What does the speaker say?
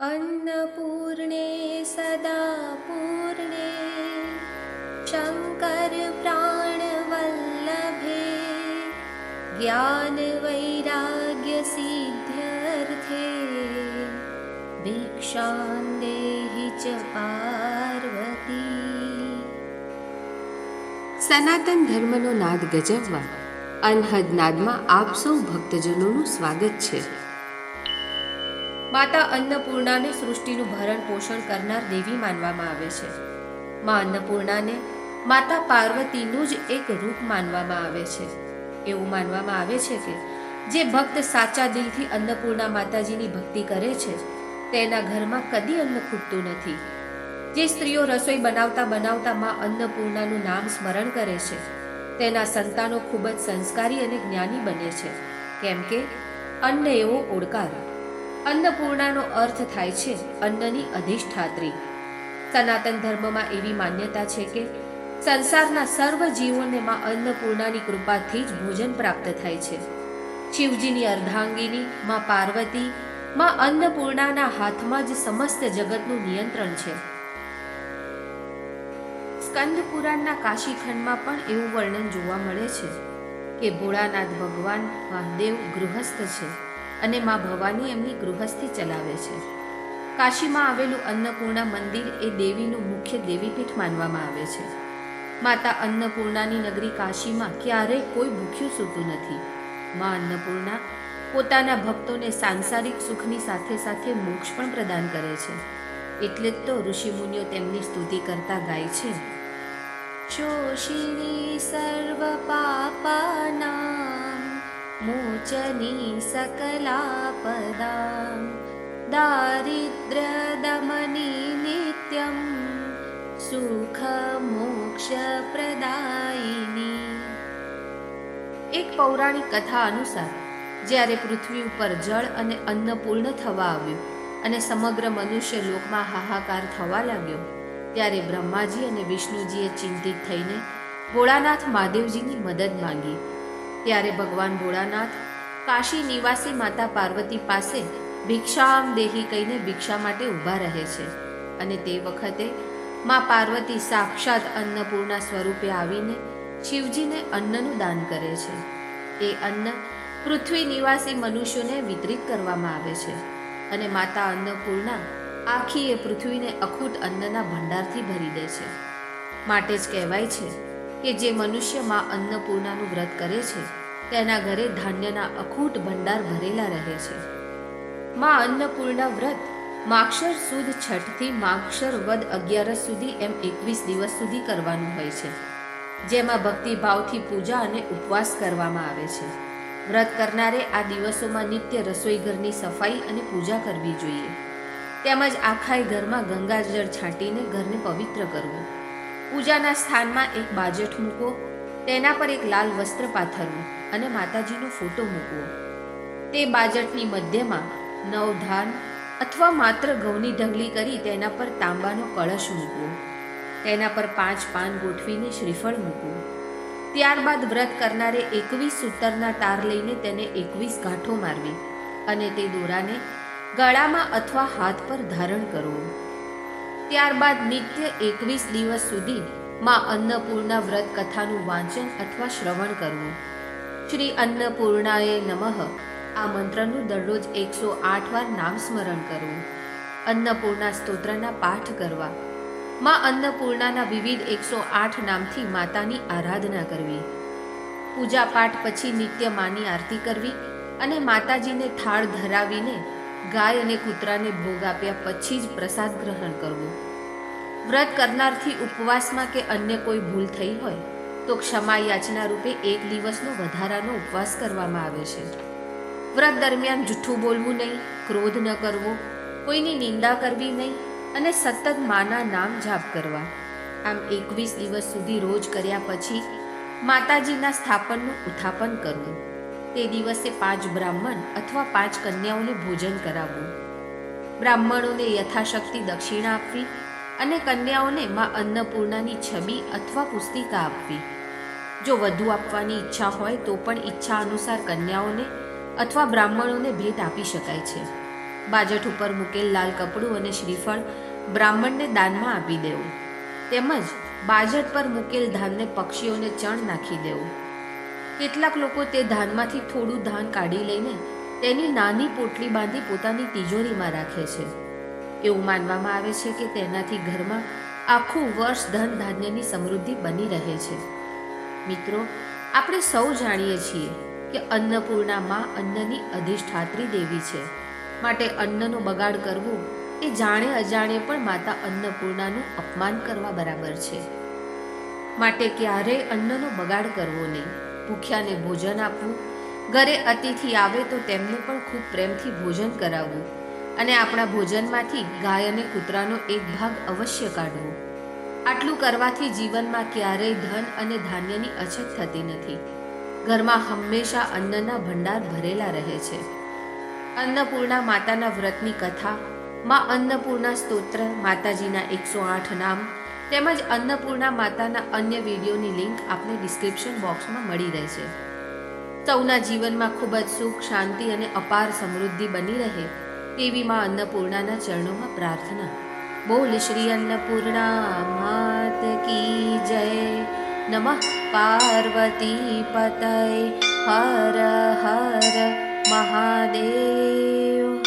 अन्नपूर्णे सदा पूर्णे शङ्करप्राणवल्लभे ज्ञानवैराग्यसिद्ध्यर्थे भिक्षां देहि च पार्वती સનાતન ધર્મનો નાદ ગજવવા અનહદ નાદમાં આપ સૌ ભક્તજનોનું સ્વાગત છે માતા અન્નપૂર્ણાને સૃષ્ટિનું ભરણ પોષણ કરનાર દેવી માનવામાં આવે છે. મા અન્નપૂર્ણાને માતા પાર્વતીનું જ એક રૂપ માનવામાં આવે છે. એવું માનવામાં આવે છે કે જે ભક્ત સાચા દિલથી અન્નપૂર્ણા માતાજીની ભક્તિ કરે છે, તેના ઘરમાં કદી અન્ન ખૂટતું નથી. જે સ્ત્રીઓ રસોઈ બનાવતા બનાવતા મા અન્નપૂર્ણાનું નામ સ્મરણ કરે છે, તેના સંતાનો ખૂબ જ સંસ્કારી અને જ્ઞાની બને છે. કેમ કે અન્ન એવો ઓડકાર અન્નપૂર્ણાનો અર્થ થાય છે અન્નની અધિષ્ઠાત્રી. સનાતન ધર્મમાં એવી માન્યતા છે કે સંસારના સર્વ જીવોને માં અન્નપૂર્ણાની કૃપાથી જ ભોજન પ્રાપ્ત થાય છે. શિવજીની અર્ધાંગીની, માં પાર્વતી, માં અન્નપૂર્ણાના હાથમાં જ સમસ્ત જગતનું નિયંત્રણ છે. સ્કંદ પુરાણના કાશીખંડમાં પણ એવું વર્ણન જોવા મળે છે કે ભોળાનાથ ભગવાન મહાદેવ ગૃહસ્થ છે. અને મા ભવાની એમની ગૃહસ્થી ચલાવે છે. કાશીમાં આવેલું અન્નપૂર્ણા મંદિર એ દેવીનું મુખ્ય દેવીપીઠ માનવામાં આવે છે. માતા અન્નપૂર્ણાની નગરી કાશીમાં ક્યારેય કોઈ ભૂખ્યું સૂતું નથી. મા અન્નપૂર્ણા પોતાના ભક્તોને સાંસારિક સુખની સાથે સાથે મોક્ષ પણ પ્રદાન કરે છે. એટલે જ તો ઋષિમુનિઓ તેમની સ્તુતિ કરતા ગાય છે. શોષિણી સર્વ પાપાનામ મોચની સકલાપદામ दारिद्र्यदमनी नित्यं સુખ મોક્ષ એક પૌરાણિક કથા અનુસાર, જ્યારે પૃથ્વી ઉપર જળ અને અન્ન પૂર્ણ થવા આવ્યું અને સમગ્ર મનુષ્ય લોકમાં હાહાકાર થવા લાગ્યો, ત્યારે બ્રહ્માજી અને વિષ્ણુજીએ ચિંતિત થઈને ભોળાનાથ મહાદેવજીની મદદ માંગી ત્યારે ભગવાન ભોળાનાથ કાશી નિવાસી માતા પાર્વતી પાસે ભિક્ષામ દેહી કહીને ભિક્ષા માટે ઊભા રહે છે. અને તે વખતે મા પાર્વતી સાક્ષાત અન્નપૂર્ણા સ્વરૂપે આવીને શિવજીને અન્નનું દાન કરે છે. એ અન્ન પૃથ્વી નિવાસી મનુષ્યોને વિતરિત કરવામાં આવે છે અને માતા અન્નપૂર્ણા આખી એ પૃથ્વીને અખૂટ અન્નના ભંડારથી ભરી દે છે. માટે જ કહેવાય છે કે જે મનુષ્યમાં અન્નપૂર્ણાનું વ્રત કરે છે, તેના ઘરે ધાન્યના અખૂટ ભંડાર ભરેલા રહે છે. માં અન્નપૂર્ણા વ્રત માક્ષર સુદ છઠથી માક્ષર વદ અગિયારસ સુધી એમ એકવીસ દિવસ સુધી કરવાનું હોય છે, જેમાં ભક્તિભાવથી પૂજા અને ઉપવાસ કરવામાં આવે છે. વ્રત કરનારે આ દિવસોમાં નિત્ય રસોઈ ઘરની સફાઈ અને પૂજા કરવી જોઈએ. તેમજ આખાય ઘરમાં ગંગાજળ છાંટીને ઘરને પવિત્ર કરવું. પૂજાના સ્થાનમાં એક બાજટ મૂકો તેના પર એક લાલ વસ્ત્ર પાથરવું અને માતાજીનો ફોટો મૂકવો. તે બાજટની મધ્યમાં નવધાન અથવા માત્ર ઘઉંની ઢગલી કરી તેના પર તાંબાનો કળશ મૂકવો. તેના પર પાંચ પાન ગોઠવીને શ્રીફળ મૂકવું. ત્યારબાદ વ્રત કરનારે એકવીસ સૂતરના તાર લઈને તેને એકવીસ ગાંઠો મારવી અને તે દોરાને ગળામાં અથવા હાથ પર ધારણ કરવું. ત્યારબાદ નિત્ય એકવીસ દિવસ સુધી માં અન્નપૂર્ણા વ્રત કથાનું વાંચન અથવા શ્રવણ કરવું. શ્રી અન્નપૂર્ણાએ નમઃ. આ મંત્રનું દરરોજ એકસો આઠ વાર નામ સ્મરણ કરવું. અન્નપૂર્ણા સ્તોત્રના પાઠ કરવા. માં અન્નપૂર્ણાના વિવિધ એકસો આઠ નામથી માતાની આરાધના કરવી. પૂજા પાઠ પછી નિત્ય માની આરતી કરવી અને માતાજીને થાળ ધરાવીને ગાય અને કૂતરાને ભોગ આપ્યા પછી જ પ્રસાદ ગ્રહણ કરવું. વ્રત કરનારથી ઉપવાસમાં કે અન્ય કોઈ ભૂલ થઈ હોય, તો ક્ષમા યાચના રૂપે એક દિવસનો વધારાનો ઉપવાસ કરવામાં આવે છે. વ્રત દરમિયાન જૂઠું બોલવું નહીં, ક્રોધ ન કરવો, કોઈની નિંદા કરવી નહીં અને સતત માના નામ જાપ કરવા. આમ એકવીસ દિવસ સુધી રોજ કર્યા પછી માતાજીના સ્થાપનનું ઉત્થાપન કરવું. તે દિવસે પાંચ બ્રાહ્મણ અથવા પાંચ કન્યાઓને ભોજન કરાવવું. બ્રાહ્મણોને યથાશક્તિ દક્ષિણા આપવી અને કન્યાઓને માં અન્નપૂર્ણાની છબી અથવા પુસ્તિકા આપવી. જો વધુ આપવાની ઈચ્છા હોય તો પણ ઈચ્છા અનુસાર કન્યાઓને અથવા બ્રાહ્મણોને ભેટ આપી શકાય છે. બાજટ ઉપર મૂકેલ લાલ કપડું અને શ્રીફળ બ્રાહ્મણને દાનમાં આપી દેવું. તેમજ બાજટ પર મૂકેલ ધાનને પક્ષીઓને ચણ નાખી દેવું. કેટલાક લોકો તે ધાનમાંથી થોડું ધાન કાઢી લઈને તેની નાની પોટલી બાંધી પોતાની તિજોરીમાં રાખે છે. એવું માનવામાં આવે છે કે તેનાથી ઘરમાં આખું વર્ષ ધન ધાન્યની સમૃદ્ધિ બની રહે છે. મિત્રો, આપણે સૌ જાણીએ છીએ કે અન્નપૂર્ણા માં અન્નની અધિષ્ઠાત્રી દેવી છે. માટે અન્નનો બગાડ કરવો એ જાણે અજાણે પણ માતા અન્નપૂર્ણાનું અપમાન કરવા બરાબર છે. માટે ક્યારેય અન્નનો બગાડ કરવો નહીં. ભૂખ્યાને ભોજન આપવું. ઘરે અતિથિ આવે તો તેમને પણ ખૂબ પ્રેમથી ભોજન કરાવવું અને આપણા ભોજનમાંથી ગાય અને કૂતરાનો એક ભાગ અવશ્ય કાઢવો. આટલું કરવાથી જીવનમાં ક્યારેય ધન અને ધાન્યની અછત થતી નથી. ઘરમાં હંમેશા અન્નના ભંડાર ભરેલા રહે છે. અન્નપૂર્ણા માતાના વ્રતની કથા, માં અન્નપૂર્ણા સ્તોત્ર, માતાજીના એકસો આઠ નામ તેમજ અન્નપૂર્ણા માતાના અન્ય વિડીયોની લિંક આપને ડિસ્ક્રિપ્શન બોક્સમાં મળી રહેશે. સૌના જીવનમાં ખૂબ જ સુખ, શાંતિ અને અપાર સમૃદ્ધિ બની રહે તેવી માં અન્નપૂર્ણાના ચરણોમાં પ્રાર્થના. બોલ શ્રી અન્નપૂર્ણા, માત કી જય. નમઃ પાર્વતી પતય. હર હર મહાદેવ.